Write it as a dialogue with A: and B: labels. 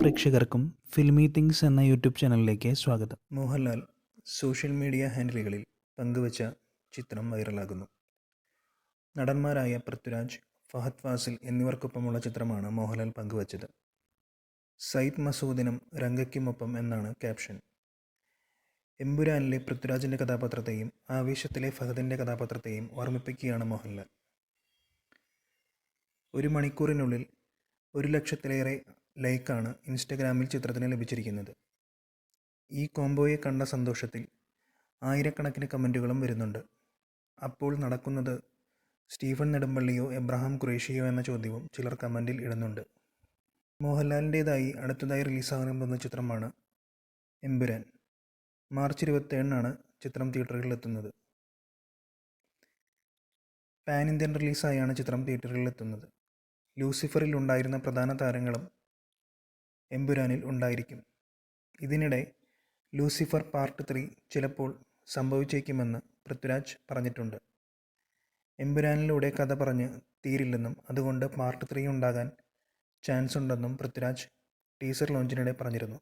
A: പ്രേക്ഷകർക്കും filmy things എന്ന YouTube ചാനലിലേക്ക് സ്വാഗതം. മോഹൻലാൽ സോഷ്യൽ മീഡിയ ഹാൻഡിലുകളിൽ പങ്കുവച്ച ചിത്രം വൈറലാകുന്നു. നടന്മാരായ പൃഥ്വിരാജ് ഫഹദ് ഫാസിൽ എന്നിവർക്കൊപ്പമുള്ള ചിത്രമാണ് മോഹൻലാൽ പങ്കുവച്ചത്. സയ്യിദ് മസൂദിനും രംഗയ്ക്കുമൊപ്പം എന്നാണ് ക്യാപ്ഷൻ. എമ്പുരാനിലെ പൃഥ്വിരാജിന്റെ കഥാപാത്രത്തെയും ആവേശത്തിലെ ഫഹദിന്റെ കഥാപാത്രത്തെയും ഓർമ്മിപ്പിക്കുകയാണ് മോഹൻലാൽ. ഒരു മണിക്കൂറിനുള്ളിൽ ഒരു ലക്ഷത്തിലേറെ ലൈക്കാണ് ഇൻസ്റ്റഗ്രാമിൽ ചിത്രത്തിന് ലഭിച്ചിരിക്കുന്നത്. ഈ കോംബോയെ കണ്ട സന്തോഷത്തിൽ ആയിരക്കണക്കിന് കമന്റുകളും വരുന്നുണ്ട്. അപ്പോൾ നടക്കുന്നത് സ്റ്റീഫൻ നെടുമ്പള്ളിയോ എബ്രഹാം ഖുറേഷിയോ എന്ന ചോദ്യവും ചിലർ കമന്റിൽ ഇടുന്നുണ്ട്. മോഹൻലാലിന്റേതായി അടുത്തതായി റിലീസാകാൻ പോകുന്ന ചിത്രമാണ് എമ്പുരാൻ. മാർച്ച് ഇരുപത്തേഴിനാണ് ചിത്രം തിയേറ്ററുകളിൽ എത്തുന്നത് പാൻ ഇന്ത്യൻ റിലീസായാണ് ചിത്രം തിയേറ്ററുകളിൽ എത്തുന്നത് ലൂസിഫറിൽ ഉണ്ടായിരുന്ന പ്രധാന താരങ്ങളും എമ്പുരാനിൽ ഉണ്ടായിരിക്കും. ഇതിനിടെ ലൂസിഫർ പാർട്ട് ത്രീ ചിലപ്പോൾ സംഭവിച്ചേക്കുമെന്ന് പൃഥ്വിരാജ് പറഞ്ഞിട്ടുണ്ട്. എമ്പുരാനിലൂടെ കഥ പറഞ്ഞ് തീരില്ലെന്നും അതുകൊണ്ട് പാർട്ട് ത്രീ ഉണ്ടാകാൻ ചാൻസ് ഉണ്ടെന്നും പൃഥ്വിരാജ് ടീസർ ലോഞ്ചിനിടെ പറഞ്ഞിരുന്നു.